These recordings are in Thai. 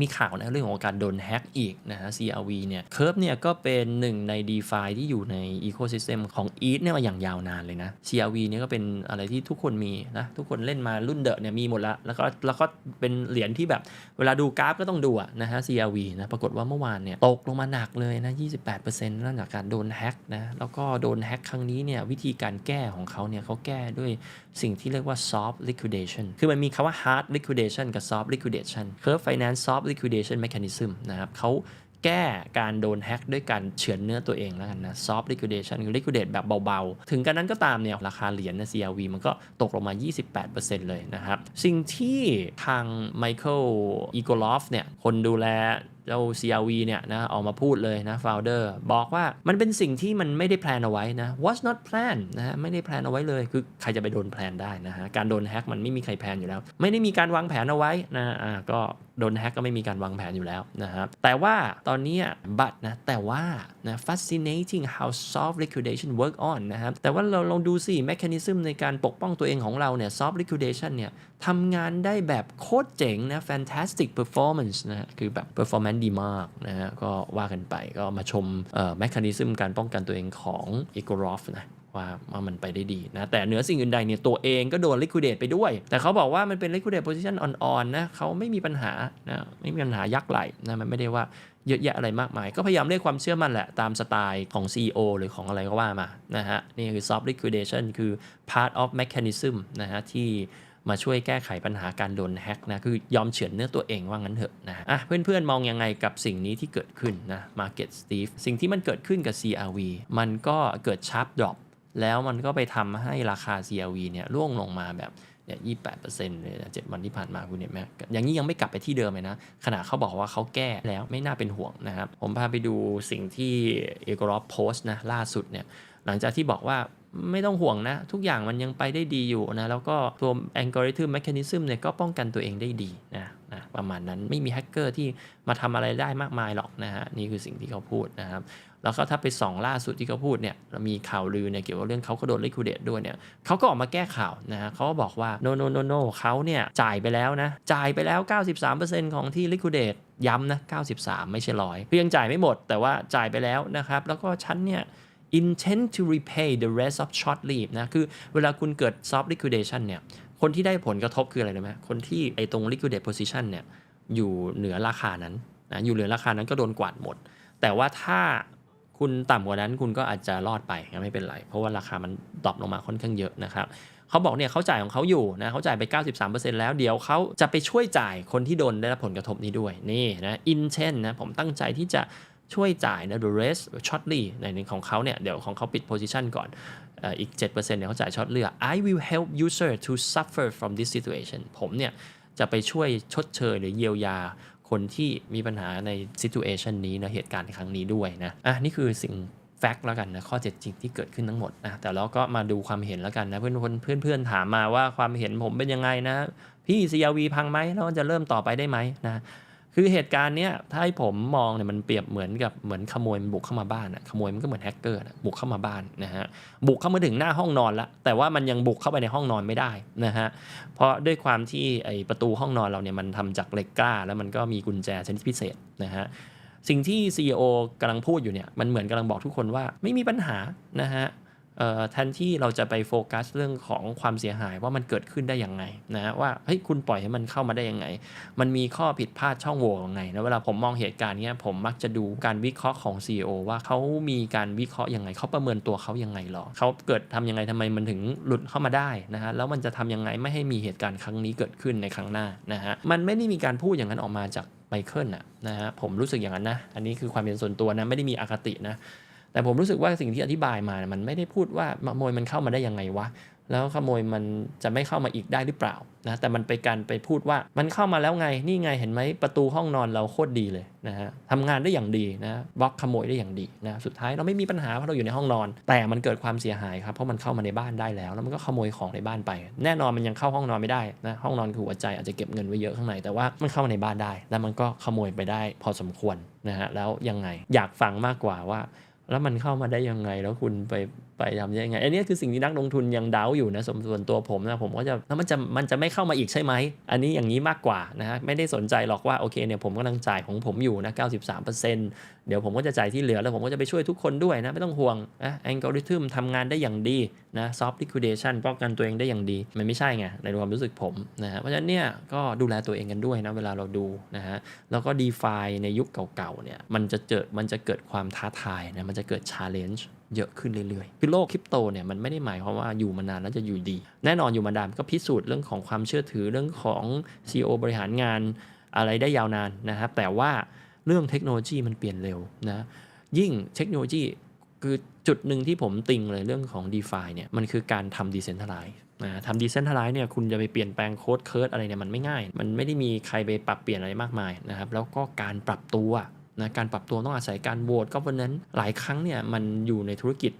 มีข่าวนะเรื่องของการโดนแฮ็กอีกนะฮะ CRV เนี่ยเคิร์ฟเนี่ยก็เป็นหนึ่งใน d e f i ที่อยู่ใน Ecosystem ของ ETH เนี่ยมาอย่างยาวนานเลยนะ CRV เนี่ยก็เป็นอะไรที่ทุกคนมีนะ ทุกคนเล่นมารุ่นเดอะเนี่ยมีหมดละแล้วก็แล้วก็เป็นเหรียญที่แบบเวลาดูกราฟก็ต้องดูอะนะฮะ CRV นะปรากฏว่าเมื่อวานเนี่ยตกลงมาหนักเลยนะ 28%นั่นจากการโดนแฮ็กนะแล้วก็โดนแฮ็กครั้งนี้เนี่ยวิธีการแก้ของเขาเนี่ยเขาแก้ด้วยสิ่งที่เรียกว่า soft liquidation คือมันมีคำว่า hard liquidation กับ soft liquidation Curve Finance soft liquidation mechanism นะครับเขาแก้การโดนแฮ็กด้วยการเฉือนเนื้อตัวเองแล้วกันนะ soft liquidation คือ liquidate แบบเบาๆ ถึงกันนั้นก็ตามเนี่ย ราคาเหรียญใน CRV มันก็ตกลงมา 28%เลยนะครับ สิ่งที่ทาง Michael Egoloff เนี่ย คนดูแล เจ้า CRV เนี่ยนะออกมาพูดเลยนะ founder บอกว่ามันเป็นสิ่งที่มันไม่ได้แพลนเอาไว้นะ was not plan นะฮะไม่ได้แพลนเอาไว้เลย คือใครจะไปโดนแพลนได้นะฮะการโดนแฮ็กมันไม่มีใครแพลนอยู่แล้ว ไม่ได้มีการวางแผนเอาไว้นะอ่าก็โดนแฮ็กก็ไม่มีการวางแผนอยู่แล้วนะครับแต่ว่าตอนนี้บัตนะแต่ว่านะ fascinating how soft liquidation work on นะครับแต่ว่าเราลองดูสิ mechanism ในการปกป้องตัวเองของเราเนี่ย soft liquidation เนี่ยทำงานได้แบบโคตรเจ๋งนะ fantastic performance นะฮะคือแบบ performance ดีมากนะฮะก็ว่ากันไปก็มาชมเอ่อ mechanism การป้องกันตัวเองของ e g o r o f นะว่าว่ามันไปได้ดีนะ แต่เหนือสิ่งอื่นใดเนี่ยตัวเองก็โดน liquidate ไปด้วย แต่เขาบอกว่ามันเป็น liquidate position on on นะเขาไม่มีปัญหานะไม่มีปัญหายักษ์ไหลนะมันไม่ได้ว่าเยอะแยะอะไรมากมาย ก็พยายามเรียกความเชื่อมั่นแหละ ตามสไตล์ของ CEO หรือของอะไรก็ว่ามานะฮะนี่คือ soft liquidation คือ part of mechanism นะฮะที่ มาช่วยแก้ไขปัญหาการโดนแฮ็กนะคือยอมเฉือนเนื้อตัวเองว่างั้นเถอะนะอะเพื่อนๆมองยังไงกับสิ่งนี้ที่เกิดขึ้นนะ Market Steve สิ่งที่มันเกิดขึ้นกับ CRV มันก็เกิด sharp drop แล้วมันก็ไปทำให้ราคา CRV เนี่ยร่วงลงมาแบบเนี่ยยี่แปดเปอร์เซ็นต์เลยนะเจ็ดวันที่ผ่านมาคุณเห็นไหมอย่างนี้ยังไม่กลับไปที่เดิมเลยนะขณะเขาบอกว่าเขาแก้แล้วไม่น่าเป็นห่วงนะครับ ผมพาไปดูสิ่งที่เอกรอฟโพสต์นะล่าสุดเนี่ยหลังจากที่บอกว่า ไม่ต้องห่วงนะ ทุกอย่างมันยังไปได้ดีอยู่นะ แล้วก็ตัว algorithm mechanism เนี่ยก็ป้องกันตัวเองได้ดีนะนะประมาณนั้นไม่มีแฮกเกอร์ที่มาทำอะไรได้มากมายหรอกนะฮะ นี่คือสิ่งที่เขาพูดนะครับแล้วก็ถ้าไปส่องล่าสุดที่เขาพูดเนี่ยมีข่าวลือเนี่ยเกี่ยวกับเรื่องเขาก็โดน liquidate ด้วยเนี่ยเขาก็ออกมาแก้ข่าวนะฮะเขาก็บอกว่า no no no no เขาเนี่ยจ่ายไปแล้วนะ จ่ายไปแล้ว 93%ของที่ liquidate ย้ำนะ 93 ไม่ใช่ร้อยคือยังจ่ายไม่หมด แต่ว่าจ่ายไปแล้วนะครับ แล้วก็ชั้นเนี่ย intend to repay the rest of short leave นะ คือเวลาคุณเกิด soft liquidation เนี่ย คนที่ได้ผลกระทบคืออะไรรู้ไหมคนที่ไอตรง liquidate position เนี่ย อยู่เหนือราคานั้นนะ อยู่เหนือราคานั้นก็โดนกวาดหมด แต่ว่าถ้าคุณต่ำกว่านั้นคุณก็อาจจะรอดไปไม่เป็นไร เพราะว่าราคามันดรอปลงมาค่อนข้างเยอะนะครับเขาบอกเนี่ยเขาจ่ายของเขาอยู่นะเขาจ่ายไป 93%แล้วเดี๋ยวเขาจะไปช่วยจ่ายคนที่โดนได้รับผลกระทบนี้ด้วยนี่นะ intent นะผมตั้งใจที่จะ ช่วยจ่ายนะ the rest shortly ในนของเขาเนี่ยเดี๋ยวของเขาปิด position ก่อนเอออีก 7%เนี่ยเขาจ่ายช็อตเลือ I will help user to suffer from this situation ผมเนี่ยจะไปช่วยชดเชยหรือเยียวยาคนที่มีปัญหาใน situation นี้นะเหตุการณ์ครั้งนี้ด้วยนะ อะ นี่คือสิ่งแฟกต์แล้วกันนะ ข้อเท็จจริงที่เกิดขึ้นทั้งหมดนะแต่เราก็มาดูความเห็นแล้วกันนะ เพื่อนเพื่อนเพื่อนถามมาว่าความเห็นผมเป็นยังไงนะ พี่ CRV พังไหมแล้วจะเริ่มต่อไปได้ไหมนะ คือเหตุการณ์เนี้ยถ้าให้ผมมองเนี่ยมันเปรียบเหมือนกับเหมือนขโมยมันบุกเข้ามาบ้านอะขโมยมันก็เหมือนแฮกเกอร์บุกเข้ามาบ้านนะฮะบุกเข้ามาถึงหน้าห้องนอนละแต่ว่ามันยังบุกเข้าไปในห้องนอนไม่ได้นะฮะเพราะด้วยความที่ไอประตูห้องนอนเราเนี่ยมันทำจากเหล็กกล้า แล้วมันก็มีกุญแจชนิดพิเศษนะฮะสิ่งที่ CEO กำลังพูดอยู่เนี่ยมันเหมือนกำลังบอกทุกคนว่าไม่มีปัญหานะฮะ แทนที่เราจะไปโฟกัสเรื่องของความเสียหายว่ามันเกิดขึ้นได้ยังไงนะว่าเฮ้ยคุณปล่อยให้มันเข้ามาได้ยังไง มันมีข้อผิดพลาดช่องโหว่ยังไงนะเวลาผมมองเหตุการณ์เนี้ยผมมักจะดูการวิเคราะห์ของ CEO ว่าเขามีการวิเคราะห์ยังไงเขาประเมินตัวเขายังไงหรอเขาเกิดทำยังไงทำไมมันถึงหลุดเข้ามาได้นะฮะแล้วมันจะทำยังไงไม่ให้มีเหตุการณ์ครั้งนี้เกิดขึ้นในครั้งหน้านะฮะมันไม่ได้มีการพูดอย่างนั้นออกมาจากไมเคิลนะนะฮะผมรู้สึกอย่างนั้นนะอันนี้คือความเป็นส่วนตัวนะไม่ได้มีอคตินะ แต่ผมรู้สึกว่าสิ่งที่อธิบายมา มันไม่ได้พูดว่าขโมยมันเข้ามาได้ยังไงวะ แล้วขโมยมันจะไม่เข้ามาอีกได้หรือเปล่านะ แต่มันไปการไปพูดว่ามันเข้ามาแล้วไง นี่ไงเห็นไหมประตูห้องนอนเราโคตรดีเลยนะฮะทำงานได้อย่างดีนะ บล็อกขโมยได้อย่างดีนะ สุดท้ายเราไม่มีปัญหาเพราะเราอยู่ในห้องนอน แต่มันเกิดความเสียหายครับ เพราะมันเข้ามาในบ้านได้แล้ว แล้วมันก็ขโมยของในบ้านไป แน่นอนมันยังเข้าห้องนอนไม่ได้นะ ห้องนอนคือหัวใจอาจจะเก็บเงินไว้เยอะข้างใน แต่ว่ามันเข้ามาในบ้านได้ แล้วมันก็ขโมยไปได้พอสมควรนะฮะ แล้วยังไง อยากฟังมากกว่าว่า แล้วมันเข้ามาได้ยังไง แล้วคุณไป ไปทำยังไงอันนี้คือสิ่งที่นักลงทุนยังเดาอยู่นะสมส่วนตัวผมนะผมก็จะแล้วมันจะมันจะไม่เข้ามาอีกใช่ไหม อันนี้อย่างนี้มากกว่านะฮะไม่ได้สนใจหรอกว่าโอเคเนี่ยผมกำลังจ่ายของผมอยู่นะ93%เดี๋ยวผมก็จะจ่ายที่เหลือแล้วผมก็จะไปช่วยทุกคนด้วยนะไม่ต้องห่วงนะอัลกอริทึมทำงานได้อย่างดีนะซอฟต์ลิควิดเชันป้องกันตัวเองได้อย่างดี มันไม่ใช่ไงในความรู้สึกผมนะฮะเพราะฉะนั้นเนี่ยก็ดูแลตัวเองกันด้วยนะเวลาเราดูนะฮะแล้วก็ d e f าในยุคเก่าๆเนี่ยมันจะเกิดมันจะเกิดความท้าทายนะมันจะเกิด challenge เยอะขึ้นเรื่อยๆคือโลกคริปโตเนี่ยมันไม่ได้หมายความว่าอยู่มานานแล้วจะอยู่ดี แน่นอนอยู่มานานก็พิสูจน์เรื่องของความเชื่อถือเรื่องของ CEO บริหารงานอะไรได้ยาวนานนะครับแต่ว่าเรื่องเทคโนโลยีมันเปลี่ยนเร็วนะยิ่งเทคโนโลยีคือจุดหนึ่งที่ผมติงเลยเรื่องของ d e f าเนี่ยมันคือการทำ decentralize นะทำ decentralize เนี่ยคุณจะไปเปลี่ยนแปลงโค้ดเคิร์ดอะไรเนี่ยมันไม่ง่าย มันไม่ได้มีใครไปปรับเปลี่ยนอะไรมากมายนะครับแล้วก็การปรับตัว นะการปรับตัวต้องอาศัยการโหวตก็เพราะนั้นหลายครั้งเนี่ยมันอยู่ในธุรกิจ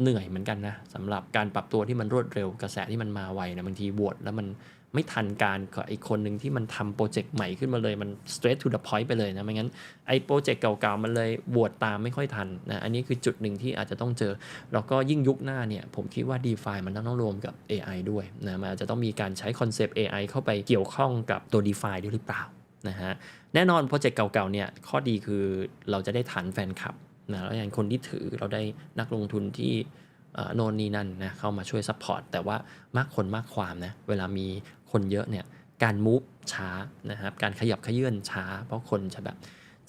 เหนื่อยเหมือนกันนะสำหรับการปรับตัวที่มันรวดเร็วกระแสที่มันมาไวนะบางทีโหวตแล้วมันไม่ทันการกับไอ้คนหนึ่งที่มันทำโปรเจกต์ใหม่ขึ้นมาเลยมัน straight to the point ไปเลยนะไม่งั้นไอ้โปรเจกต์เก่าๆมันเลยโหวตตามไม่ค่อยทันนะอันนี้คือจุดหนึ่งที่อาจจะต้องเจอ แล้วก็ยิ่งยุคหน้าเนี่ย ผมคิดว่า d e f ามันต้องรวมกับ AI ด้วยนะมันอาจจะต้องมีการใช้คอนเซปต์ AI เข้าไปเกี่ยวข้องกับตัว d e f าด้วยหรือเปล่า นะฮะแน่นอนโปรเจกต์เก่าๆเนี่ยข้อดีคือเราจะได้ฐานแฟนคลับนะแล้วอย่างคนที่ถือเราได้นักลงทุนที่โน่นนี่นั่นนะเข้ามาช่วยซัพพอร์ตแต่ว่ามากคนมากความนะเวลามีคนเยอะเนี่ยการมูฟช้านะครับการขยับขยื่นช้า เพราะคนจะแบบ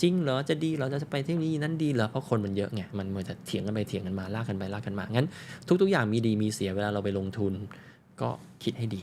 จริงเหรอจะดีเหรอจะไปที่นี่นั้นดีเหรอเพราะคนมันเยอะไงมันมันจะเถียงกันไปเถียงกันมาลากกันไปลากกันมางั้น ทุกๆอย่างมีดีมีเสียเวลาเราไปลงทุน ก็คิดให้ดี